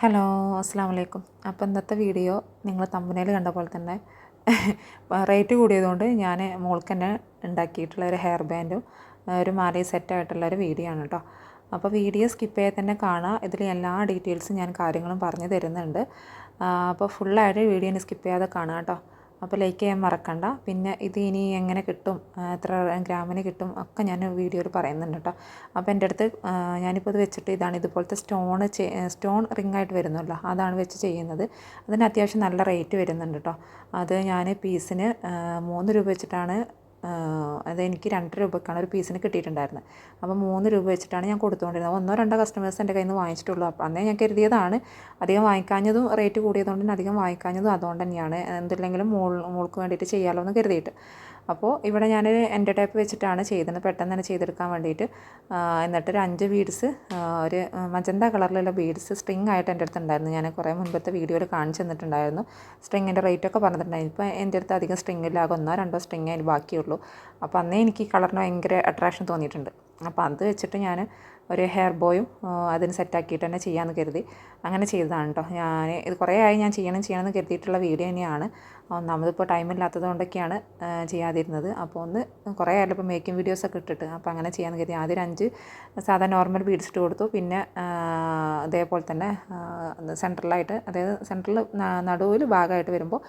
Hello അസ്സാം വലൈക്കും അപ്പോൾ ഇന്നത്തെ വീഡിയോ നിങ്ങൾ തമ്പനയിൽ കണ്ട പോലെ തന്നെ റേറ്റ് കൂടിയതുകൊണ്ട് ഞാൻ മോൾക്ക് തന്നെ ഉണ്ടാക്കിയിട്ടുള്ള ഒരു ഹെയർ ബാൻഡും ഒരു മാലയും സെറ്റായിട്ടുള്ള ഒരു വീഡിയോ ആണ് കേട്ടോ അപ്പോൾ വീഡിയോ സ്കിപ്പ് ചെയ്യാതെ തന്നെ കാണുക ഇതിൽ എല്ലാ ഡീറ്റെയിൽസും ഞാൻ കാര്യങ്ങളും പറഞ്ഞു തരുന്നുണ്ട്. അപ്പോൾ ഫുള്ളായിട്ട് വീഡിയോ സ്കിപ്പ് ചെയ്യാതെ കാണുക കേട്ടോ അപ്പോൾ ലൈക്ക് ചെയ്യാൻ മറക്കണ്ട. പിന്നെ ഇത് ഇനി എങ്ങനെ കിട്ടും എത്ര ഗ്രാമിന് കിട്ടും ഒക്കെ ഞാൻ വീഡിയോയിൽ പറയുന്നുണ്ട് കേട്ടോ അപ്പോൾ എന്റെ അടുത്ത് ഞാനിപ്പോൾ ഇത് വെച്ചിട്ട് ഇതാണ് ഇതുപോലത്തെ സ്റ്റോൺ സ്റ്റോൺ റിംഗ് ആയിട്ട് വരുന്നല്ലോ അതാണ് വെച്ച് ചെയ്യുന്നത്. അതിന് അത്യാവശ്യം നല്ല റേറ്റ് വരുന്നുണ്ട് കേട്ടോ അത് ഞാൻ പീസിന് മൂന്ന് രൂപ വെച്ചിട്ടാണ് അത് എനിക്ക് രണ്ട് രൂപക്കാണ് ഒരു പീസിന് കിട്ടിയിട്ടുണ്ടായിരുന്നത്. അപ്പോൾ മൂന്ന് രൂപ വെച്ചിട്ടാണ് ഞാൻ കൊടുത്തുകൊണ്ടിരുന്നത്. ഒന്നോ രണ്ടോ കസ്റ്റമേഴ്സ് എന്റെ കയ്യിൽ നിന്ന് വാങ്ങിച്ചിട്ടുള്ളൂ. അപ്പോൾ അന്നേ ഞാൻ കരുതിയതാണ്. അധികം വാങ്ങിക്കാഞ്ഞതും റേറ്റ് കൂടിയതുകൊണ്ട് അധികം വാങ്ങിക്കാഞ്ഞതും അതുകൊണ്ട് തന്നെയാണ്. എന്തില്ലെങ്കിലും മോൾ മോൾക്ക് വേണ്ടിയിട്ട് ചെയ്യാമല്ലോ എന്ന് കരുതിയിട്ട്. അപ്പോൾ ഇവിടെ ഞാൻ എന്റെ ടൈപ്പ് വെച്ചിട്ടാണ് ചെയ്തത്. പെട്ടെന്ന് തന്നെ ചെയ്തെടുക്കാൻ വേണ്ടിയിട്ട് എന്നിട്ട് ഒരു അഞ്ച് ബീഡ്സ് ഒരു മജന്ത കളറിലുള്ള ബീഡ്സ് സ്ട്രിങ് ആയിട്ട് എന്റെ അടുത്ത് ഉണ്ടായിരുന്നു ഞാൻ കുറേ മുൻപത്തെ വീഡിയോയിൽ കാണിച്ചു തന്നിട്ടുണ്ടായിരുന്നു. സ്ട്രിങ്ങിന്റെ റേറ്റ് ഒക്കെ പറഞ്ഞിട്ടുണ്ടായിരുന്നു. ഇപ്പോൾ എന്റെ അടുത്ത് അധികം സ്ട്രിങ് ഇല്ലാതെ ഒന്നോ രണ്ടോ സ്ട്രിങ് അതിന് ബാക്കിയുള്ളൂ. അപ്പോൾ അന്നേ എനിക്ക് ഈ കളറിന് ഭയങ്കര അട്രാക്ഷൻ തോന്നിയിട്ടുണ്ട്. അപ്പോൾ അത് വെച്ചിട്ട് ഞാൻ ഒരു ഹെയർ ബോയും അതിന് സെറ്റാക്കിയിട്ട് തന്നെ ചെയ്യാമെന്ന് കരുതി. അങ്ങനെ ചെയ്തതാണ് കേട്ടോ ഞാൻ ഇത് കുറേ ആയി ഞാൻ ചെയ്യണം ചെയ്യണമെന്ന് കരുതിയിട്ടുള്ള വീഡിയോ തന്നെയാണ്. ഒന്നാമതിപ്പോൾ ടൈമില്ലാത്തത് കൊണ്ടൊക്കെയാണ് ചെയ്യാതിരുന്നത്. അപ്പോൾ ഒന്ന് കുറേ ആയാലും ഇപ്പോൾ മേക്കിംഗ് വീഡിയോസൊക്കെ ഇട്ടിട്ട്. അപ്പോൾ അങ്ങനെ ചെയ്യാമെന്ന് കരുതി ആദ്യം അഞ്ച് സാധാ നോർമൽ ബീഡ്സ് ഇട്ട് കൊടുത്തു. പിന്നെ അതേപോലെ തന്നെ സെൻട്രലായിട്ട് അതായത് സെൻട്രൽ നടുവിൽ ഭാഗമായിട്ട് വരുമ്പോൾ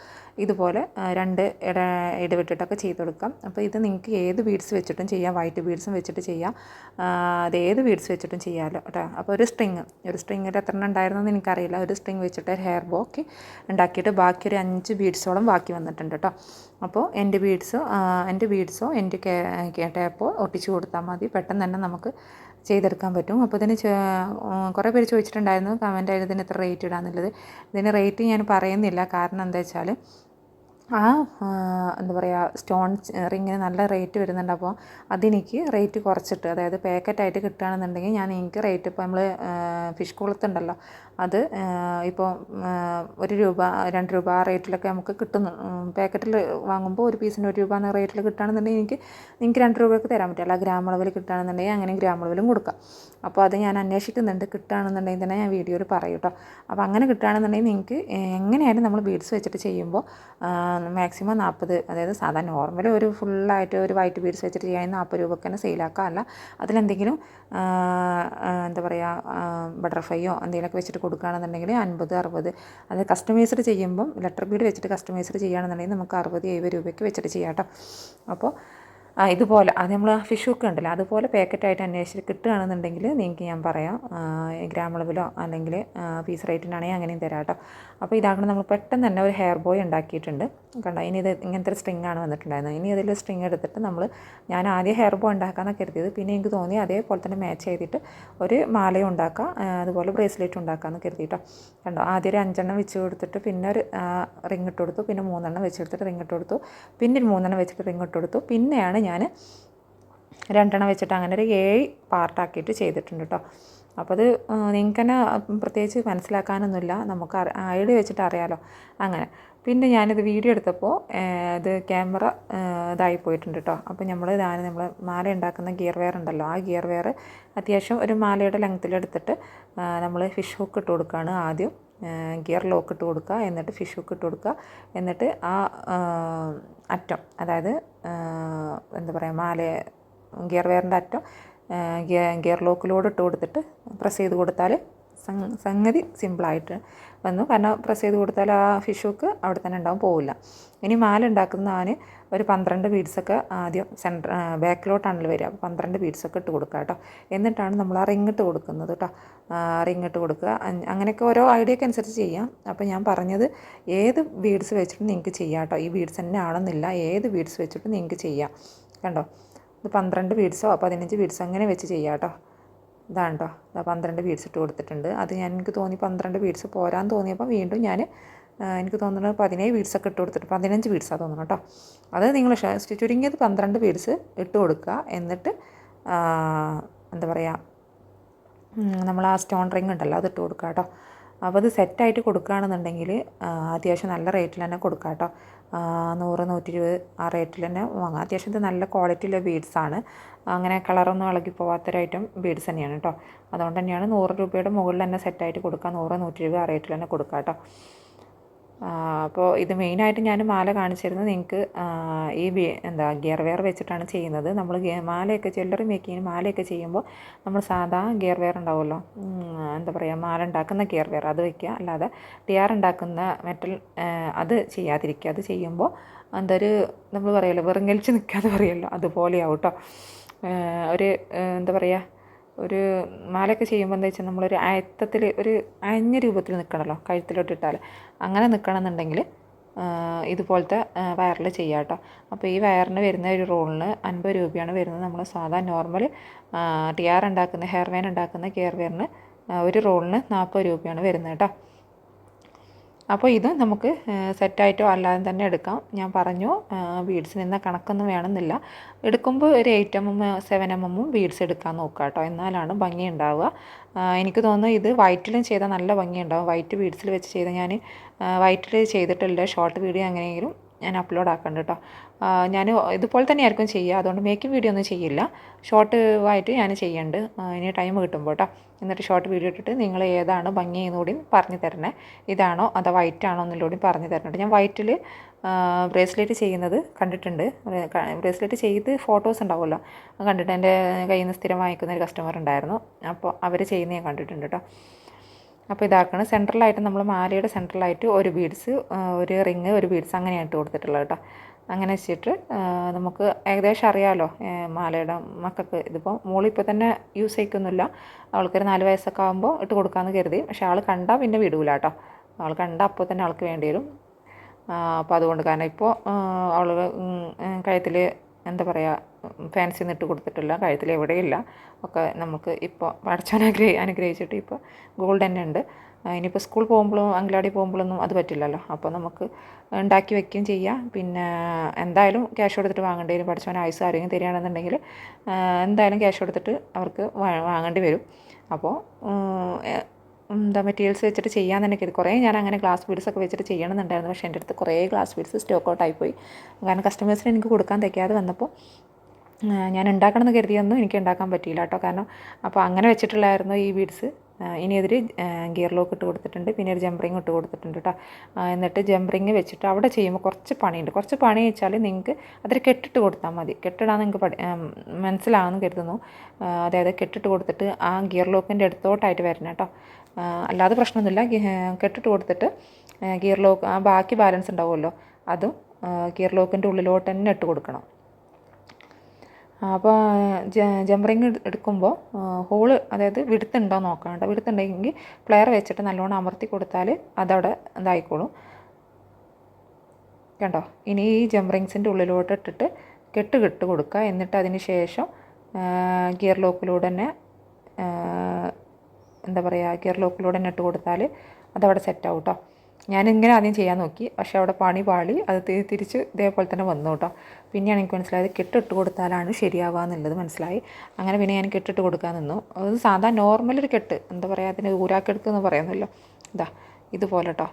ഇതുപോലെ രണ്ട് ഇട ഇടവിട്ടിട്ടൊക്കെ ചെയ്ത് കൊടുക്കാം. അപ്പോൾ ഇത് നിങ്ങൾക്ക് ഏത് ബീഡ്സ് വെച്ചിട്ടും ചെയ്യാം. വൈറ്റ് ബീഡ്സും വെച്ചിട്ട് ചെയ്യാം. അത് ഏത് ബീഡ്സ് വെച്ചിട്ടും ചെയ്യാമല്ലോ കേട്ടോ അപ്പോൾ ഒരു സ്ട്രിങ് ഒരു സ്ട്രിങ്ങിൽ എത്ര എണ്ണം ഉണ്ടായിരുന്നെന്ന് എനിക്കറിയില്ല. ഒരു സ്ട്രിങ് വെച്ചിട്ട് ഹെയർ ബോക്ക് ഉണ്ടാക്കിയിട്ട് ബാക്കി ഒരു അഞ്ച് ബീഡ്സോളം ബാക്കി വന്നിട്ടുണ്ട് കേട്ടോ. അപ്പോൾ എന്റെ ബീഡ്സോ എന്റെ ബീഡ്സോ എന്റെ ടേപ്പോ ഒട്ടിച്ചു കൊടുത്താൽ മതി. പെട്ടെന്ന് തന്നെ നമുക്ക് ചെയ്തെടുക്കാൻ പറ്റും. അപ്പോൾ ഇതിന് കുറേ പേര് ചോദിച്ചിട്ടുണ്ടായിരുന്നു കമന്റ് ആയിട്ട് ഇതിന് എത്ര റേറ്റ് ഇടാന്നുള്ളത്. ഇതിന് റേറ്റ് ഞാൻ പറയുന്നില്ല. കാരണം എന്താ വെച്ചാൽ ആ എന്താ പറയുക സ്റ്റോൺ റിങ്ങിന് നല്ല റേറ്റ് വരുന്നുണ്ട്. അപ്പോൾ അതെനിക്ക് റേറ്റ് കുറച്ചിട്ട് അതായത് പാക്കറ്റായിട്ട് കിട്ടുകയാണെന്നുണ്ടെങ്കിൽ ഞാൻ എനിക്ക് റേറ്റ് ഇപ്പോൾ നമ്മൾ ഫിഷ് കുളത്തുണ്ടല്ലോ അത് ഇപ്പോൾ ഒരു രൂപ രണ്ട് രൂപ ആ റേറ്റിലൊക്കെ നമുക്ക് കിട്ടുന്നു. പാക്കറ്റിൽ വാങ്ങുമ്പോൾ ഒരു പീസിന് ഒരു രൂപ എന്ന റേറ്റിൽ കിട്ടുകയാണെന്നുണ്ടെങ്കിൽ എനിക്ക് നിങ്ങൾക്ക് രണ്ട് രൂപയ്ക്ക് തരാൻ പറ്റില്ല ഗ്രാം അളവിൽ കിട്ടുകയാണെന്നുണ്ടെങ്കിൽ അങ്ങനെ ഗ്രാം അളവിലും കൊടുക്കാം. അപ്പോൾ അത് ഞാൻ അന്വേഷിക്കുന്നുണ്ട്. കിട്ടുകയാണെന്നുണ്ടെങ്കിൽ തന്നെ ഞാൻ വീഡിയോയിൽ പറയും കേട്ടോ. അപ്പോൾ അങ്ങനെ കിട്ടുകയാണെന്നുണ്ടെങ്കിൽ നിങ്ങൾക്ക് എങ്ങനെയായാലും നമ്മൾ ബീഡ്സ് വെച്ചിട്ട് ചെയ്യുമ്പോൾ മാക്സിമം നാൽപ്പത് അതായത് സാധാരണ നോർമൽ ഒരു ഫുള്ളായിട്ട് ഒരു വൈറ്റ് ബീഡ്സ് വെച്ചിട്ട് ചെയ്യാൻ നാൽപ്പത് രൂപയ്ക്ക് തന്നെ സെയിലാക്കാം അല്ല അതിലെന്തെങ്കിലും എന്താ പറയുക ബട്ടർഫ്ലൈയോ എന്തെങ്കിലുമൊക്കെ വെച്ചിട്ട് കൊടുക്കുകയാണെന്നുണ്ടെങ്കിൽ അൻപത് അറുപത്. അത് കസ്റ്റമൈസ്ഡ് ചെയ്യുമ്പം ലെറ്റർ ബീഡ് വെച്ചിട്ട് കസ്റ്റമൈസ്ഡ് ചെയ്യുകയാണെന്നുണ്ടെങ്കിൽ നമുക്ക് അറുപത് എഴുപത് രൂപയ്ക്ക് വെച്ചിട്ട് ചെയ്യാം കേട്ടോ. അപ്പോൾ ഇതുപോലെ അത് നമ്മൾ ഫിഷ് ഹുക്ക് ഉണ്ടല്ലോ അതുപോലെ പാക്കറ്റായിട്ട് അന്വേഷിച്ച് കിട്ടുകയാണെന്നുണ്ടെങ്കിൽ നിങ്ങൾക്ക് ഞാൻ പറയാം. ഗ്രാം അളവിലോ അല്ലെങ്കിൽ പീസ് റേറ്റിനാണെങ്കിൽ അങ്ങനെയും തരാം കേട്ടോ. അപ്പോൾ ഇതാകണം നമ്മൾ പെട്ടെന്ന് തന്നെ ഒരു ഹെയർ ബോയ് ഉണ്ടാക്കിയിട്ടുണ്ട്. കണ്ടോ ഇനി ഇത് ഇങ്ങനത്തെ ഒരു സ്ട്രിങ് ആണ് വന്നിട്ടുണ്ടായിരുന്നത്. ഇനി അതിൽ സ്ട്രിങ് എടുത്തിട്ട് നമ്മൾ ഞാൻ ആദ്യം ഹെയർ ബോ ഉണ്ടാക്കാമെന്ന് കരുതിയത്. പിന്നെ എനിക്ക് തോന്നി അതേപോലെ തന്നെ മാച്ച് ചെയ്തിട്ട് ഒരു മാലയും ഉണ്ടാക്കാം അതുപോലെ ബ്രേസ്ലെറ്റ് ഉണ്ടാക്കാമെന്ന് കരുതിയിട്ടോ കണ്ടോ ആദ്യം ഒരു അഞ്ചെണ്ണം വെച്ച് കൊടുത്തിട്ട് പിന്നെ ഒരു റിങ് ഇട്ട് കൊടുത്തു. പിന്നെ മൂന്നെണ്ണം വെച്ചെടുത്തിട്ട് റിങ് ഇട്ട് കൊടുത്തു. പിന്നെ മൂന്നെണ്ണം വെച്ചിട്ട് റിങ് ഇട്ട് കൊടുത്തു. പിന്നെയാണ് ഞാൻ രണ്ടെണ്ണം വെച്ചിട്ട് അങ്ങനെ ഒരു ഏഴ് പാർട്ടാക്കിയിട്ട് ചെയ്തിട്ടുണ്ട് കേട്ടോ അപ്പോൾ അത് നിങ്ങൾക്ക് തന്നെ പ്രത്യേകിച്ച് മനസ്സിലാക്കാനൊന്നുമില്ല. നമുക്ക് ഐഡിയ വെച്ചിട്ട് അറിയാമല്ലോ അങ്ങനെ. പിന്നെ ഞാനിത് വീഡിയോ എടുത്തപ്പോൾ ഇത് ക്യാമറ ഇതായി പോയിട്ടുണ്ട് കേട്ടോ അപ്പോൾ നമ്മൾ ഇതാണ് നമ്മൾ മാല ഉണ്ടാക്കുന്ന ഗിയർ വെയർ ഉണ്ടല്ലോ. ആ ഗിയർ വെയർ അത്യാവശ്യം ഒരു മാലയുടെ ലെങ്ത്തിലെടുത്തിട്ട് നമ്മൾ ഫിഷ് ഹുക്ക് ഇട്ട് കൊടുക്കുകയാണ് ആദ്യം. ഗിയർ ലോക്ക് ഇട്ട് കൊടുക്കുക എന്നിട്ട് ഫിഷ് ഹുക്ക് ഇട്ട് കൊടുക്കുക. എന്നിട്ട് ആ അറ്റം അതായത് എന്താ പറയുക മാല ഗിയർ വെയറിന്റെ അറ്റം ഗിയർ ലോക്കിലോട് ഇട്ട് കൊടുത്തിട്ട് പ്രസ് ചെയ്ത് കൊടുത്താൽ സംഗതി സിമ്പിളായിട്ട് വന്നു. കാരണം പ്രസ് ചെയ്ത് കൊടുത്താൽ ആ ഫിഷുക്ക് അവിടെ തന്നെ ഉണ്ടാവും പോവില്ല. ഇനി മാല ഉണ്ടാക്കുന്ന ആന് ഒരു പന്ത്രണ്ട് ബീഡ്സൊക്കെ ആദ്യം സെന്റർ ബാക്കിലോട്ടാണല്ലോ വരിക. അപ്പോൾ പന്ത്രണ്ട് ബീഡ്സൊക്കെ ഇട്ട് കൊടുക്കുക കേട്ടോ. എന്നിട്ടാണ് നമ്മൾ ആ റിങ് ഇട്ട് കൊടുക്കുന്നത് കേട്ടോ. റിങ് ഇട്ട് കൊടുക്കുക. അങ്ങനെയൊക്കെ ഓരോ ഐഡിയക്ക് അനുസരിച്ച് ചെയ്യാം. അപ്പോൾ ഞാൻ പറഞ്ഞത് ഏത് ബീഡ്സ് വെച്ചിട്ട് നിങ്ങൾക്ക് ചെയ്യാം കേട്ടോ. ഈ ബീഡ്സ് തന്നെ ആണെന്നില്ല. ഏത് ബീഡ്സ് വെച്ചിട്ട് നിങ്ങൾക്ക് ചെയ്യാം. കണ്ടോ? ഇത് പന്ത്രണ്ട് ബീഡ്സോ പതിനഞ്ച് ബീഡ്സോ അങ്ങനെ വെച്ച് ചെയ്യാം കേട്ടോ. ഇതാണ് കേട്ടോ ഇതാ പന്ത്രണ്ട് ബീഡ്സ് ഇട്ട് കൊടുത്തിട്ടുണ്ട്. അത് ഞാൻ എനിക്ക് തോന്നി പന്ത്രണ്ട് ബീഡ്സ് പോരാൻ തോന്നിയപ്പോൾ വീണ്ടും ഞാൻ എനിക്ക് തോന്നുന്നത് പതിനേഴ് ബീഡ്സൊക്കെ ഇട്ട് കൊടുത്തിട്ട് പതിനഞ്ച് ബീഡ്സാണ് തോന്നുന്നു കേട്ടോ. അത് നിങ്ങൾ ചുരുങ്ങിയത് പന്ത്രണ്ട് ബീഡ്സ് ഇട്ട് കൊടുക്കുക. എന്നിട്ട് എന്താ പറയുക നമ്മൾ ആ സ്റ്റോൺ റിങ് ഉണ്ടല്ലോ അത് ഇട്ട് കൊടുക്കുക കേട്ടോ. അപ്പോൾ അത് സെറ്റായിട്ട് കൊടുക്കുകയാണെന്നുണ്ടെങ്കിൽ അത്യാവശ്യം നല്ല റേറ്റിൽ തന്നെ കൊടുക്കാം കേട്ടോ. നൂറ് നൂറ്റി ഇരുപത് ആ റേറ്റിൽ തന്നെ വാങ്ങാം. അത്യാവശ്യം ഇത് നല്ല ക്വാളിറ്റിയുള്ള ബീഡ്സാണ്. അങ്ങനെ കളറൊന്നും ഇളകി പോവാത്തൊരു ഐറ്റം ബീഡ്സ് തന്നെയാണ് കേട്ടോ. അതുകൊണ്ട് തന്നെയാണ് നൂറ് രൂപയുടെ മുകളിൽ തന്നെ സെറ്റായിട്ട് കൊടുക്കുക നൂറ് നൂറ്റി ഇരുപത് ആ റേറ്റിൽ തന്നെ കൊടുക്കാം കേട്ടോ. അപ്പോൾ ഇത് മെയിനായിട്ട് ഞാൻ മാല കാണിച്ചിരുന്നത് നിങ്ങൾക്ക് ഈ എന്താ ഗിയർ വെയർ വെച്ചിട്ടാണ് ചെയ്യുന്നത്. നമ്മൾ മാലയൊക്കെ ജ്വല്ലറി മേക്കിങ്ങിന് മാലയൊക്കെ ചെയ്യുമ്പോൾ നമ്മൾ സാധാ ഗിയർ വെയർ ഉണ്ടാവുമല്ലോ എന്താ പറയുക മാല ഉണ്ടാക്കുന്ന ഗിയർ വെയർ അത് വയ്ക്കുക അല്ലാതെ ടിയാർ ഉണ്ടാക്കുന്ന മെറ്റൽ അത് ചെയ്യാതിരിക്കുക. അത് ചെയ്യുമ്പോൾ എന്താ ഒരു നമ്മൾ പറയുമല്ലോ വെറുങ്ങലിച്ച് നിൽക്കാതെ പറയുമല്ലോ അതുപോലെയാവും കേട്ടോ ഒരു എന്താ പറയുക ഒരു മാലയൊക്കെ ചെയ്യുമ്പോൾ എന്താ വെച്ചാൽ നമ്മളൊരു അയത്തത്തിൽ ഒരു അയഞ്ഞ രൂപത്തിൽ നിൽക്കണമല്ലോ കഴുത്തിലോട്ട് ഇട്ടാൽ അങ്ങനെ നിൽക്കണമെന്നുണ്ടെങ്കിൽ ഇതുപോലത്തെ വയറിൽ ചെയ്യാം കേട്ടോ അപ്പോൾ ഈ വയറിന് വരുന്ന ഒരു റോളിന് അൻപത് രൂപയാണ് വരുന്നത്. നമ്മൾ സാധാ നോർമൽ ടി ആർ ഉണ്ടാക്കുന്ന ഹെയർ വെയർ ഉണ്ടാക്കുന്ന കെയർ വെയറിന് ഒരു റോളിന് നാൽപ്പത് രൂപയാണ് വരുന്നത് കേട്ടോ അപ്പോൾ ഇത് നമുക്ക് സെറ്റായിട്ടോ അല്ലാതെ തന്നെ എടുക്കാം. ഞാൻ പറഞ്ഞു ബീഡ്സ് നിന്ന കണക്കൊന്നും വേണമെന്നില്ല. എടുക്കുമ്പോൾ ഒരു eight M M seven M എമ്മും ബീഡ്സ് എടുക്കാൻ നോക്കുക കേട്ടോ എന്നാലാണ് ഭംഗി ഉണ്ടാവുക. എനിക്ക് തോന്നുന്നു ഇത് വൈറ്റിലും ചെയ്താൽ നല്ല ഭംഗി ഉണ്ടാവും. വൈറ്റ് ബീഡ്സിൽ വെച്ച് ചെയ്താൽ ഞാൻ വൈറ്റിൽ ചെയ്തിട്ടില്ല. ഷോർട്ട് വീഡിയോ എങ്ങനെയെങ്കിലും ഞാൻ അപ്ലോഡ് ആക്കണ്ട കേട്ടോ ഞാൻ ഇതുപോലെ തന്നെ ആയിരിക്കും ചെയ്യുക. അതുകൊണ്ട് മേക്കിംഗ് വീഡിയോ ഒന്നും ചെയ്യില്ല. ഷോർട്ട് ആയിട്ട് ഞാൻ ചെയ്യുന്നുണ്ട് ഇനി ടൈം കിട്ടുമ്പോൾ കേട്ടോ എന്നിട്ട് ഷോർട്ട് വീഡിയോ ഇട്ടിട്ട് നിങ്ങൾ ഏതാണ് ഭംഗി എന്നുകൂടി പറഞ്ഞു തരണേ. ഇതാണോ അതോ വൈറ്റ് ആണോ എന്നുകൂടി പറഞ്ഞു തരണം ഞാൻ വൈറ്റിൽ ബ്രേസ്ലെറ്റ് ചെയ്യുന്നത് കണ്ടിട്ടുണ്ട്. ബ്രേസ്ലെറ്റ് ചെയ്ത് ഫോട്ടോസ് ഉണ്ടാവുമല്ലോ. കണ്ടിട്ട് എന്റെ കയ്യിൽ നിന്ന് സ്ഥിരം വാങ്ങിക്കുന്ന ഒരു കസ്റ്റമർ ഉണ്ടായിരുന്നു. അപ്പോൾ അവർ ചെയ്യുന്ന ഞാൻ കണ്ടിട്ടുണ്ട് കേട്ടോ അപ്പോൾ ഇതാക്കണം. സെൻട്രലായിട്ട് നമ്മൾ മാലയുടെ സെൻട്രലായിട്ട് ഒരു ബീഡ്സ് ഒരു റിങ് ഒരു ബീഡ്സ് അങ്ങനെയായിട്ട് കൊടുത്തിട്ടുള്ളത് കേട്ടോ. അങ്ങനെ വെച്ചിട്ട് നമുക്ക് ഏകദേശം അറിയാമല്ലോ മാലയുടെ മക്കൾക്ക് ഇതിപ്പോൾ മോളിപ്പോൾ തന്നെ യൂസ് ചെയ്യിക്കൊന്നുമില്ല. അവൾക്കൊരു നാല് വയസ്സൊക്കെ ആകുമ്പോൾ ഇട്ട് കൊടുക്കാമെന്ന് കരുതി. പക്ഷേ ആൾ കണ്ടാൽ പിന്നെ വിടൂല കേട്ടോ. ആൾ കണ്ടാൽ അപ്പോൾ തന്നെ ആൾക്ക് വേണ്ടി വരും. അപ്പോൾ അതുകൊണ്ട് കാരണം ഇപ്പോൾ അവൾ കഴുത്തിൽ എന്താ പറയുക ഫാൻസി നിട്ട് കൊടുത്തിട്ടില്ല കഴുത്തിൽ എവിടെയില്ല. ഒക്കെ നമുക്ക് ഇപ്പോൾ പഠിച്ചവൻ അനുഗ്രഹി അനുഗ്രഹിച്ചിട്ട് ഇപ്പോൾ ഗോൾഡ് തന്നെ ഉണ്ട് ഇനിയിപ്പോൾ സ്കൂൾ പോകുമ്പോഴും അങ്കലാടി പോകുമ്പോഴൊന്നും അത് പറ്റില്ലല്ലോ. അപ്പോൾ നമുക്ക് ഉണ്ടാക്കി വെക്കുകയും ചെയ്യാം. പിന്നെ എന്തായാലും ക്യാഷ് കൊടുത്തിട്ട് വാങ്ങേണ്ടി വരും. പഠിച്ചവൻ ആയുസ് ആരെങ്കിലും തരികയാണെന്നുണ്ടെങ്കിൽ എന്തായാലും ക്യാഷ് കൊടുത്തിട്ട് അവർക്ക് വാങ്ങേണ്ടി വരും. അപ്പോൾ എന്താ മെറ്റീരിയൽസ് വെച്ചിട്ട് ചെയ്യാൻ തന്നെ കരുതി കുറേ ഞാൻ അങ്ങനെ ഗ്ലാസ് ബീഡ്സ് ഒക്കെ വെച്ചിട്ട് ചെയ്യണമെന്നുണ്ടായിരുന്നു. പക്ഷേ എന്റെ അടുത്ത് കുറേ ഗ്ലാസ് ബീഡ്സ് സ്റ്റോക്ക് ഔട്ട് ആയിപ്പോയി കാരണം കസ്റ്റമേഴ്സിന് എനിക്ക് കൊടുക്കാൻ തയ്ക്കാതെ വന്നപ്പോൾ ഞാൻ ഉണ്ടാക്കണമെന്ന് കരുതിയൊന്നും എനിക്ക് ഉണ്ടാക്കാൻ പറ്റിയില്ല കേട്ടോ. കാരണം അപ്പോൾ അങ്ങനെ വെച്ചിട്ടുള്ളായിരുന്നു ഈ ബീഡ്സ്. ഇനി അതിൽ ഗിയർ ലോക്ക് ഇട്ട് കൊടുത്തിട്ടുണ്ട്. പിന്നെ ഒരു ജംപറിങ് ഇട്ട് കൊടുത്തിട്ടുണ്ട് കേട്ടോ. എന്നിട്ട് ജംപറിങ് വെച്ചിട്ട് അവിടെ ചെയ്യുമ്പോൾ കുറച്ച് പണിയുണ്ട്. കുറച്ച് പണി വെച്ചാൽ നിങ്ങൾക്ക് അതിൽ കെട്ടിട്ട് കൊടുത്താൽ മതി. കെട്ടിടാൻ നിങ്ങൾക്ക് പഠി മനസ്സിലാകുന്നു കരുതുന്നു. അതായത് കെട്ടിട്ട് കൊടുത്തിട്ട് ആ ഗിയർ ലോക്കിന്റെ അടുത്തോട്ടായിട്ട് വരണം കേട്ടോ. അല്ലാതെ പ്രശ്നമൊന്നുമില്ല. കെട്ടിട്ട് കൊടുത്തിട്ട് ഗിയർ ലോക്ക് ആ ബാക്കി ബാലൻസ് ഉണ്ടാവുമല്ലോ. അതും ഗിയർ ലോക്കിന്റെ ഉള്ളിലോട്ട് തന്നെ ഇട്ട് കൊടുക്കണം. അപ്പോൾ ജംറിങ് എടുക്കുമ്പോൾ ഹോൾ അതായത് വിടുത്തുണ്ടോ നോക്കണം കേട്ടോ. വിടുത്തുണ്ടെങ്കിൽ പ്ലെയർ വെച്ചിട്ട് നല്ലോണം അമർത്തി കൊടുത്താൽ അതവിടെ ഇതായിക്കോളും. കണ്ടോ? ഇനി ഈ ജംറിങ്സിന്റെ ഉള്ളിലോട്ട് ഇട്ടിട്ട് കെട്ട് കെട്ട് കൊടുക്കുക. എന്നിട്ട് അതിന് ശേഷം ഗിയർ ലോക്കിലൂടെ തന്നെ എന്താ പറയുക ഗിയർ ലോക്കിലൂടെ തന്നെ ഇട്ട് കൊടുത്താൽ അതവിടെ സെറ്റ് ആവും കേട്ടോ. ഞാനിങ്ങനെ ആദ്യം ചെയ്യാൻ നോക്കി. പക്ഷേ അവിടെ പണി പാളി. അത് തിരിച്ച് ഇതേപോലെ തന്നെ വന്നു കേട്ടോ. പിന്നെയാണ് എനിക്ക് മനസ്സിലായത് കെട്ടിട്ട് കൊടുത്താലാണ് ശരിയാവുക എന്നുള്ളത് മനസ്സിലായി. അങ്ങനെ പിന്നെ ഞാൻ കെട്ടിട്ട് കൊടുക്കാൻ നിന്നു. അത് സാധാ നോർമൽ ഒരു കെട്ട്. എന്താ പറയുക അതിന് ഊരാക്കെടുക്ക് എന്ന് പറയുന്നല്ലോ. ഇതാ ഇതുപോലെ കേട്ടോ.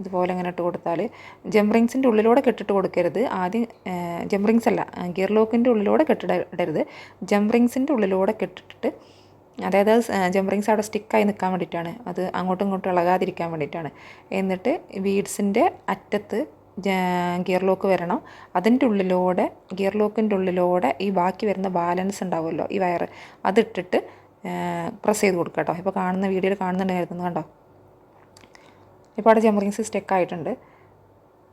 ഇതുപോലെ ഇങ്ങനെ ഇട്ട് കൊടുത്താൽ ജംറിങ്സിന്റെ ഉള്ളിലൂടെ കെട്ടിട്ട് കൊടുക്കരുത്. ആദ്യം ജംറിങ്സ് അല്ല ഗിയർ ലോക്കിന്റെ ഉള്ളിലൂടെ കെട്ടിടരുത് ജംറിങ്സിന്റെ ഉള്ളിലൂടെ കെട്ടിട്ടിട്ട് അതായത് ജംപറിങ്സ് അവിടെ സ്റ്റിക്കായി നിൽക്കാൻ വേണ്ടിയിട്ടാണ്. അത് അങ്ങോട്ടും ഇങ്ങോട്ടും ഇളകാതിരിക്കാൻ വേണ്ടിയിട്ടാണ്. എന്നിട്ട് ബീഡ്സിന്റെ അറ്റത്ത് ഗിയർ ലോക്ക് വരണം. അതിന്റെ ഉള്ളിലൂടെ ഗിയർ ലോക്കിന്റെ ഉള്ളിലൂടെ ഈ ബാക്കി വരുന്ന ബാലൻസ് ഉണ്ടാവുമല്ലോ ഈ വയർ അതിട്ടിട്ട് പ്രസ് ചെയ്ത് കൊടുക്കുക കേട്ടോ. ഇപ്പോൾ കാണുന്ന വീഡിയോയിൽ കാണുന്നുണ്ടായിരുന്നു കണ്ടോ? ഇപ്പോൾ അവിടെ ജംപറിങ്സ് സ്റ്റെക്ക് ആയിട്ടുണ്ട്.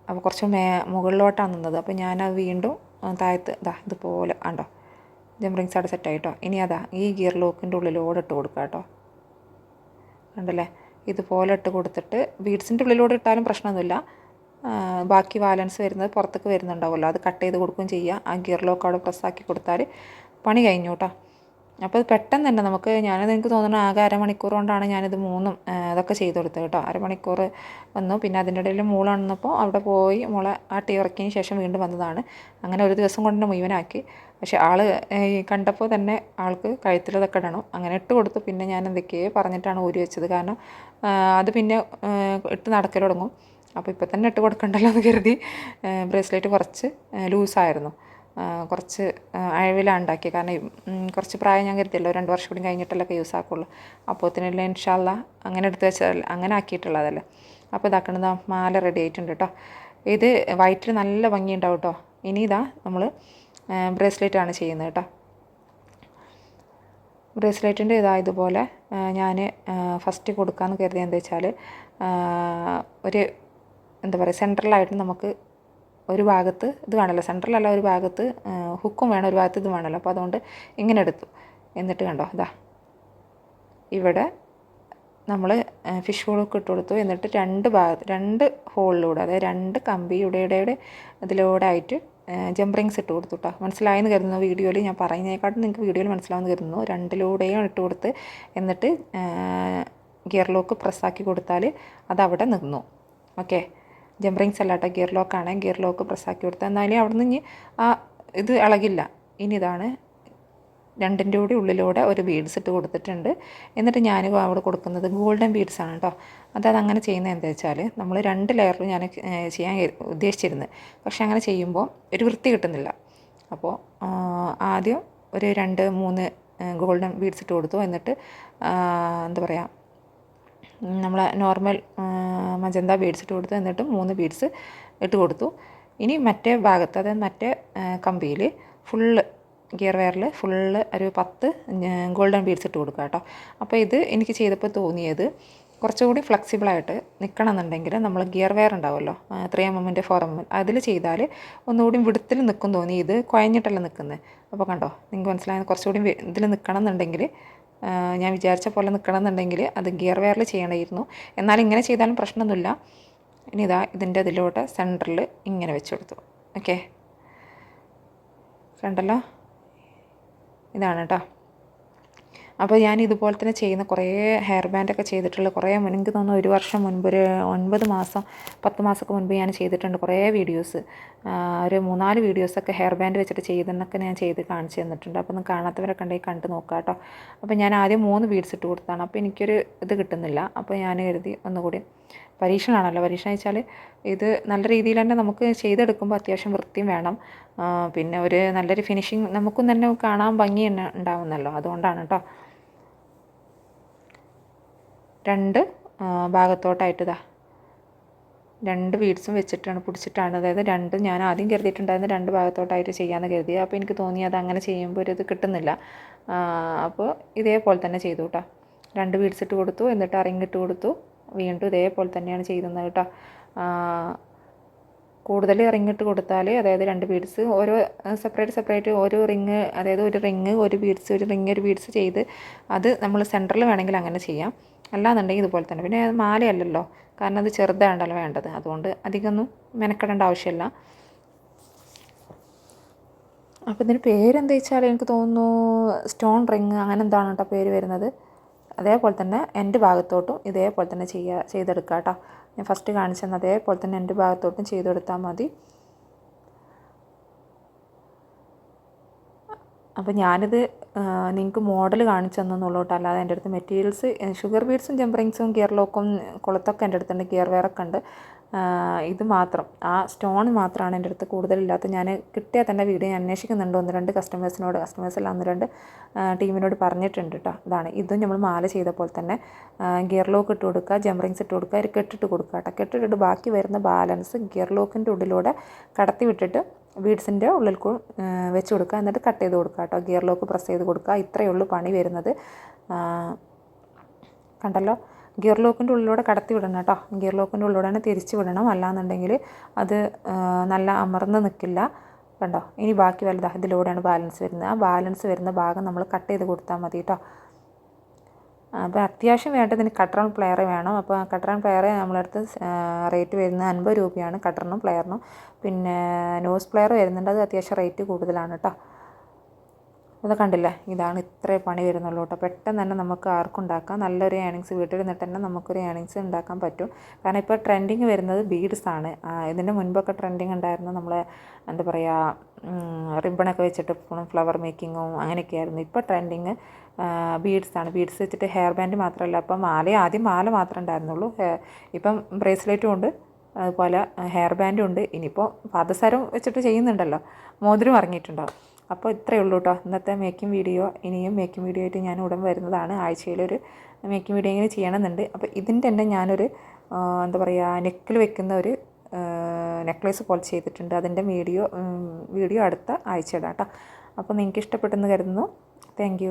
അപ്പോൾ കുറച്ച് മേ മുകളിലോട്ടാണ് നിന്നത്. അപ്പോൾ ഞാനത് വീണ്ടും താഴത്ത് ഇതാ ഇതുപോലെ കണ്ടോ? ജംറിങ്സ് അവിടെ സെറ്റായിട്ടോ ഇനി അതാ ഈ ഗിയർ ലോക്കിന്റെ ഉള്ളിൽ ഓടിട്ട് കൊടുക്കുക കേട്ടോ കണ്ടല്ലേ? ഇതുപോലെ ഇട്ട് കൊടുത്തിട്ട് ബീഡ്സിന്റെ ഉള്ളിലൂടെ ഇട്ടാലും പ്രശ്നമൊന്നുമില്ല. ബാക്കി ബാലൻസ് വരുന്നത് പുറത്തേക്ക് വരുന്നുണ്ടാവുമല്ലോ. അത് കട്ട് ചെയ്ത് കൊടുക്കുകയും ചെയ്യുക ആ ഗിയർ ലോക്ക് അവിടെ പ്രസ്സാക്കി കൊടുത്താൽ പണി കഴിഞ്ഞു കേട്ടോ അപ്പോൾ അത് പെട്ടെന്ന് തന്നെ നമുക്ക് ഞാനത് എനിക്ക് തോന്നുന്നു ആകെ അരമണിക്കൂർ കൊണ്ടാണ് ഞാനിത് മൂന്നും അതൊക്കെ ചെയ്ത് കൊടുത്തത് കേട്ടോ. അരമണിക്കൂർ വന്നു. പിന്നെ അതിന്റെ ഇടയിൽ വന്നപ്പോൾ അവിടെ പോയി മോളെ ടീ ഇറക്കിയതിന് ശേഷം വീണ്ടും വന്നതാണ്. അങ്ങനെ ഒരു ദിവസം കൊണ്ട് മുഴുവനാക്കി. പക്ഷേ ആൾ കണ്ടപ്പോൾ തന്നെ ആൾക്ക് കഴുത്തിലതൊക്കെ ഇടണം. അങ്ങനെ ഇട്ട് കൊടുത്തു. പിന്നെ ഞാൻ എന്തൊക്കെയോ പറഞ്ഞിട്ടാണ് ഊരി വെച്ചത്. കാരണം അത് പിന്നെ ഇട്ട് നടക്കൽ തുടങ്ങും. അപ്പോൾ ഇപ്പം തന്നെ ഇട്ട് കൊടുക്കണ്ടല്ലോ എന്ന് കരുതി ബ്രേസ്ലെറ്റ് കുറച്ച് ലൂസായിരുന്നു. കുറച്ച് അഴവിലാണ് ഉണ്ടാക്കിയത് കാരണം കുറച്ച് പ്രായം ഞാൻ കരുതിയല്ലോ രണ്ട് വർഷം കൂടി കഴിഞ്ഞിട്ടല്ലൊക്കെ യൂസ് ആക്കുള്ളൂ. അപ്പോഴത്തേനുള്ള ഇൻഷാല്ല അങ്ങനെ എടുത്ത് വെച്ചതല്ല അങ്ങനെ ആക്കിയിട്ടുള്ളതല്ലേ. അപ്പോൾ ഇതാക്കണത് മാല റെഡി ആയിട്ടുണ്ട് കേട്ടോ. ഇത് വൈറ്റിൽ നല്ല ഭംഗിയുണ്ടാവും കേട്ടോ. ഇനി ഇതാ നമ്മൾ ബ്രേസ്ലെറ്റ് ആണ് ചെയ്യുന്നത് കേട്ടോ. ബ്രേസ്ലെറ്റിന്റെ ഇതാ ഇതുപോലെ ഞാൻ ഫസ്റ്റ് കൊടുക്കാമെന്ന് കരുതിയത് എന്താ വെച്ചാൽ ഒരു എന്താ പറയുക സെൻട്രലായിട്ട് നമുക്ക് ഒരു ഭാഗത്ത് ഇത് വേണമല്ലോ സെൻട്രലല്ല ഒരു ഭാഗത്ത് ഹുക്കും വേണം ഒരു ഭാഗത്ത് ഇത് വേണമല്ലോ. അപ്പോൾ അതുകൊണ്ട് ഇങ്ങനെ എടുത്തു. എന്നിട്ട് കണ്ടോ ഇതാ ഇവിടെ നമ്മൾ ഫിഷ് ഹോളൊക്കെ ഇട്ട് കൊടുത്തു. എന്നിട്ട് രണ്ട് ഭാഗത്ത് രണ്ട് ഹോളിലൂടെ അതായത് രണ്ട് കമ്പിയുടെ ഇടയുടെ ഇതിലൂടെ ആയിട്ട് ജംപറിങ്സ് ഇട്ട് കൊടുത്തു കേട്ടോ മനസ്സിലായെന്ന് കരുതുന്നു വീഡിയോയിൽ ഞാൻ പറയുന്നതിനെക്കാട്ടും നിങ്ങൾക്ക് വീഡിയോയിൽ മനസ്സിലാവുമെന്ന് കരുതുന്നു. രണ്ടിലൂടെയും ഇട്ട് കൊടുത്ത് എന്നിട്ട് ഗിയർ ലോക്ക് പ്രസ്സാക്കി കൊടുത്താൽ അതവിടെ നിന്നു. ഓക്കെ ജംപറിങ്സ് അല്ല കേട്ടോ ഗിയർ ലോക്കാണ് ഗിയർ ലോക്ക് പ്രസ്സാക്കി കൊടുത്താൽ എന്നാലും അവിടെ നിന്ന് ആ ഇത് ഇളകില്ല. ഇനി ഇതാണ് രണ്ടിന്റെ കൂടി ഉള്ളിലൂടെ ഒരു ബീഡ്സ് ഇട്ട് കൊടുത്തിട്ടുണ്ട്. എന്നിട്ട് ഞാൻ അവിടെ കൊടുക്കുന്നത് ഗോൾഡൻ ബീഡ്സ് ആണ് കേട്ടോ. അതായത് അങ്ങനെ ചെയ്യുന്നത് എന്താ വെച്ചാൽ നമ്മൾ രണ്ട് ലെയറിൽ ഞാൻ ചെയ്യാൻ ഉദ്ദേശിച്ചിരുന്നത്. പക്ഷേ അങ്ങനെ ചെയ്യുമ്പോൾ ഒരു വൃത്തി കിട്ടുന്നില്ല. അപ്പോൾ ആദ്യം ഒരു രണ്ട് മൂന്ന് ഗോൾഡൻ ബീഡ്സ് ഇട്ട് കൊടുത്തു. എന്നിട്ട് എന്താ പറയുക നമ്മൾ നോർമൽ മജന്ത ബീഡ്സ് ഇട്ട് കൊടുത്തു. എന്നിട്ട് മൂന്ന് ബീഡ്സ് ഇട്ട് കൊടുത്തു. ഇനി മറ്റേ ഭാഗത്ത് അതായത് മറ്റേ കമ്പിയിൽ ഫുള്ള് ഗിയർ വെയറിൽ ഫുള്ള് ഒരു പത്ത് ഗോൾഡൻ ബീഡ്സ് ഇട്ട് കൊടുക്കുക കേട്ടോ. അപ്പോൾ ഇത് എനിക്ക് ചെയ്തപ്പോൾ തോന്നിയത് കുറച്ചുകൂടി ഫ്ലെക്സിബിളായിട്ട് നിൽക്കണം എന്നുണ്ടെങ്കിൽ നമ്മൾ ഗിയർ വെയർ ഉണ്ടാവുമല്ലോ ത്രീ എം എമ്മിന്റെ ഫോർ എം എം അതിൽ ചെയ്താൽ ഒന്നുകൂടി വിടുത്തിൽ നിൽക്കും തോന്നി. ഇത് കുഴഞ്ഞിട്ടല്ല നിൽക്കുന്നത് അപ്പോൾ കണ്ടോ നിങ്ങൾക്ക് മനസ്സിലായത് കുറച്ചുകൂടി ഇതിൽ നിൽക്കണം എന്നുണ്ടെങ്കിൽ ഞാൻ വിചാരിച്ച പോലെ നിൽക്കണം എന്നുണ്ടെങ്കിൽ അത് ഗിയർ വെയറിൽ ചെയ്യണമായിരുന്നു എന്നാൽ ഇങ്ങനെ ചെയ്താലും പ്രശ്നമൊന്നുമില്ല. ഇനി ഇതാ ഇതിന്റെ ഇതിലോട്ട് സെന്ററിൽ ഇങ്ങനെ വെച്ച് കൊടുത്തു. ഓക്കെ. കണ്ടല്ലോ? ഇതാണ് കേട്ടോ. അപ്പോൾ ഞാൻ ഇതുപോലെ തന്നെ ചെയ്യുന്ന കുറേ ഹെയർ ബാൻഡൊക്കെ ചെയ്തിട്ടുള്ള കുറേ എനിക്ക് തോന്നുന്നു ഒരു വർഷം മുൻപ് ഒരു ഒൻപത് മാസം പത്ത് മാസമൊക്കെ മുൻപ് ഞാൻ ചെയ്തിട്ടുണ്ട് കുറേ വീഡിയോസ് ഒരു മൂന്നാൽ വീഡിയോസൊക്കെ ഹെയർ ബാൻഡ് വെച്ചിട്ട് ചെയ്തെന്നൊക്കെ ഞാൻ ചെയ്ത് കാണിച്ചു തന്നിട്ടുണ്ട്. അപ്പോൾ ഒന്ന് കാണാത്തവരൊക്കെ ഉണ്ടെങ്കിൽ കണ്ട് നോക്കാം കേട്ടോ. അപ്പോൾ ഞാൻ ആദ്യം മൂന്ന് ബീഡ്സ് ഇട്ട് കൊടുത്താണ്. അപ്പോൾ എനിക്കൊരു ഇത് കിട്ടുന്നില്ല. അപ്പോൾ ഞാൻ കരുതി ഒന്നുകൂടി പരീക്ഷണമാണല്ലോ പരീക്ഷണം വെച്ചാൽ ഇത് നല്ല രീതിയിൽ തന്നെ നമുക്ക് ചെയ്തെടുക്കുമ്പോൾ അത്യാവശ്യം വൃത്തിയും വേണം. പിന്നെ ഒരു നല്ലൊരു ഫിനിഷിങ് നമുക്കും തന്നെ കാണാൻ ഭംഗി ഉണ്ടാവുന്നല്ലോ. അതുകൊണ്ടാണ് കേട്ടോ. രണ്ട് ഭാഗത്തോട്ടായിട്ട് ഇതാ രണ്ട് ബീഡ്സും വെച്ചിട്ടാണ് പിടിച്ചിട്ടാണ്. അതായത് രണ്ട് ഞാൻ ആദ്യം കരുതിയിട്ടുണ്ടായിരുന്ന രണ്ട് ഭാഗത്തോട്ടായിട്ട് ചെയ്യാമെന്ന് കരുതി. അപ്പോൾ എനിക്ക് തോന്നി അത് അങ്ങനെ ചെയ്യുമ്പോൾ ഒരു ഇത് കിട്ടുന്നില്ല. അപ്പോൾ ഇതേപോലെ തന്നെ ചെയ്തു കേട്ടോ രണ്ട് ബീഡ്സ് ഇട്ട് കൊടുത്തു എന്നിട്ട് അറിങ്ങിട്ട് കൊടുത്തു. വീണ്ടും ഇതേപോലെ തന്നെയാണ് ചെയ്യുന്നത് കേട്ടോ. കൂടുതൽ റിങ് ഇട്ട് കൊടുത്താൽ അതായത് രണ്ട് ബീഡ്സ് ഓരോ സെപ്പറേറ്റ് സെപ്പറേറ്റ് ഓരോ റിങ് അതായത് ഒരു റിങ് ഒരു ബീഡ്സ് ഒരു റിങ് ഒരു ബീഡ്സ് ചെയ്ത് അത് നമ്മൾ സെന്ററിൽ വേണമെങ്കിൽ അങ്ങനെ ചെയ്യാം. അല്ലാന്നുണ്ടെങ്കിൽ ഇതുപോലെ തന്നെ. പിന്നെ മാലയല്ലല്ലോ. കാരണം അത് ചെറുതാണ്ടല്ലോ വേണ്ടത്. അതുകൊണ്ട് അധികമൊന്നും മെനക്കെടേണ്ട ആവശ്യമില്ല. അപ്പോൾ ഇതിന് പേരെന്താ വെച്ചാൽ എനിക്ക് തോന്നുന്നു സ്റ്റോൺ റിങ് അങ്ങനെ എന്താണ് കേട്ടോ പേര് വരുന്നത്. അതേപോലെ തന്നെ എന്റെ ഭാഗത്തോട്ടും ഇതേപോലെ തന്നെ ചെയ്യുക ചെയ്തെടുക്കുക കേട്ടോ ഞാൻ ഫസ്റ്റ് കാണിച്ചെന്ന് അതേപോലെ തന്നെ എന്റെ ഭാഗത്തോട്ടും ചെയ്തെടുത്താൽ മതി. അപ്പോൾ ഞാനിത് നിങ്ങൾക്ക് മോഡൽ കാണിച്ചു തന്നെന്നുള്ളൂ കേട്ടോ. അല്ലാതെ എന്റെ അടുത്ത് മെറ്റീരിയൽസ് ഷുഗർ ബീഡ്സും ജംപറിങ്സും ഗിയർ ലോക്കും കുളത്തൊക്കെ എന്റെ അടുത്തുണ്ട്. ഗിയർ വെയറൊക്കെ ഉണ്ട്. ഇത് മാത്രം. ആ സ്റ്റോൺ മാത്രമാണ് എന്റെ അടുത്ത് കൂടുതലില്ലാത്ത ഞാൻ കിട്ടിയാൽ തന്നെ വീഡിയോ ഞാൻ അന്വേഷിക്കുന്നുണ്ട്. ഒന്ന് രണ്ട് കസ്റ്റമേഴ്സിനോട് കസ്റ്റമേഴ്സിൽ ഒന്ന് രണ്ട് ടീമിനോട് പറഞ്ഞിട്ടുണ്ട് കേട്ടോ. ഇതാണ്. ഇതും നമ്മൾ മാല ചെയ്ത പോലെ തന്നെ. ഗിയർ ലോക്ക് ഇട്ട് കൊടുക്കുക ജംപറിങ്സ് ഇട്ട് കൊടുക്കുക ഒരു കെട്ടിട്ട് കൊടുക്കുക കേട്ടോ. കെട്ടിട്ടിട്ട് ബാക്കി വരുന്ന ബാലൻസ് ഗിയർ ലോക്കിന്റെ ഉള്ളിലൂടെ കടത്തി വിട്ടിട്ട് ബീഡ്സിന്റെ ഉള്ളിൽ വെച്ച് കൊടുക്കുക. എന്നിട്ട് കട്ട് ചെയ്ത് കൊടുക്കുക കേട്ടോ. ഗിയർ ലോക്ക് പ്രസ് ചെയ്ത് കൊടുക്കുക. ഇത്രയേ ഉള്ളൂ പണി വരുന്നത്. കണ്ടല്ലോ? ഗിയർ ലോക്കിന്റെ ഉള്ളിലൂടെ കടത്തി വിടണം കേട്ടോ. ഗിയർ ലോക്കിന്റെ ഉള്ളിലൂടെ തന്നെ തിരിച്ച് വിടണം. അല്ലാന്നുണ്ടെങ്കിൽ അത് നല്ല അമർന്ന് നിൽക്കില്ല. കണ്ടോ? ഇനി ബാക്കി വലുതാ. ഇതിലൂടെയാണ് ബാലൻസ് വരുന്നത്. ആ ബാലൻസ് വരുന്ന ഭാഗം നമ്മൾ കട്ട് ചെയ്ത് കൊടുത്താൽ മതി കേട്ടോ. അപ്പോൾ അത്യാവശ്യം വേണ്ടതിന് കട്ടറും പ്ലെയർ വേണം. അപ്പോൾ കട്ടറും പ്ലെയർ നമ്മളടുത്ത് റേറ്റ് വരുന്നത് അൻപത് രൂപയാണ് കട്ടറിനും പ്ലെയറിനും പിന്നെ നോസ് പ്ലെയർ വരുന്നുണ്ട്. അത് അത്യാവശ്യം റേറ്റ് കൂടുതലാണ് കേട്ടോ ഇത് കണ്ടില്ലേ? ഇതാണ് ഇത്രേ പണി വരുന്നുള്ളൂ കേട്ടോ പെട്ടെന്ന് തന്നെ നമുക്ക് ആർക്കും ഉണ്ടാക്കാം. നല്ലൊരു ഏണിങ്സ് വീട്ടിലിരുന്നിട്ട് തന്നെ നമുക്കൊരു ഏണിങ്സ് ഉണ്ടാക്കാൻ പറ്റും. കാരണം ഇപ്പോൾ ട്രെൻഡിങ് വരുന്നത് ബീഡ്സ് ആണ്. ആ, ഇതിന്റെ മുൻപൊക്കെ ട്രെൻഡിങ് ഉണ്ടായിരുന്നു. നമ്മളെ എന്താ പറയുക റിബണൊക്കെ വെച്ചിട്ട് ഫ്ലവർ മേക്കിങ്ങും അങ്ങനെയൊക്കെ ആയിരുന്നു. ഇപ്പോൾ ട്രെൻഡിങ് ബീഡ്സ് ആണ്. ബീഡ്സ് വെച്ചിട്ട് ഹെയർ ബാൻഡ് മാത്രമല്ല. അപ്പം മാല ആദ്യം മാല മാത്രമേ ഉണ്ടായിരുന്നുള്ളൂ. ഇപ്പം ബ്രേസ്ലെറ്റും ഉണ്ട്. അതുപോലെ ഹെയർ ബാൻഡും ഉണ്ട്. ഇനിയിപ്പോൾ പാദസരം വെച്ചിട്ട് ചെയ്യുന്നുണ്ടല്ലോ. മോതിരം ഇറങ്ങിയിട്ടുണ്ടാവും അപ്പോൾ ഇത്രയേ ഉള്ളൂ കേട്ടോ ഇന്നത്തെ മേക്കിംഗ് വീഡിയോ ഇനിയും മേക്കിംഗ് വീഡിയോ ആയിട്ട് ഞാൻ ഉടൻ വരുന്നതാണ്. ആഴ്ചയിലൊരു മേക്കിംഗ് വീഡിയോ ഇങ്ങനെ ചെയ്യണമെന്നുണ്ട്. അപ്പോൾ ഇതിന്റെ തന്നെ ഞാനൊരു എന്താ പറയുക നെക്കിൽ വെക്കുന്ന ഒരു നെക്ലേസ് പോലെ ചെയ്തിട്ടുണ്ട്. അതിന്റെ വീഡിയോ വീഡിയോ അടുത്ത ആഴ്ച കേട്ടോ അപ്പോൾ നിങ്ങൾക്ക് ഇഷ്ടപ്പെട്ടെന്ന് കരുതുന്നു. താങ്ക്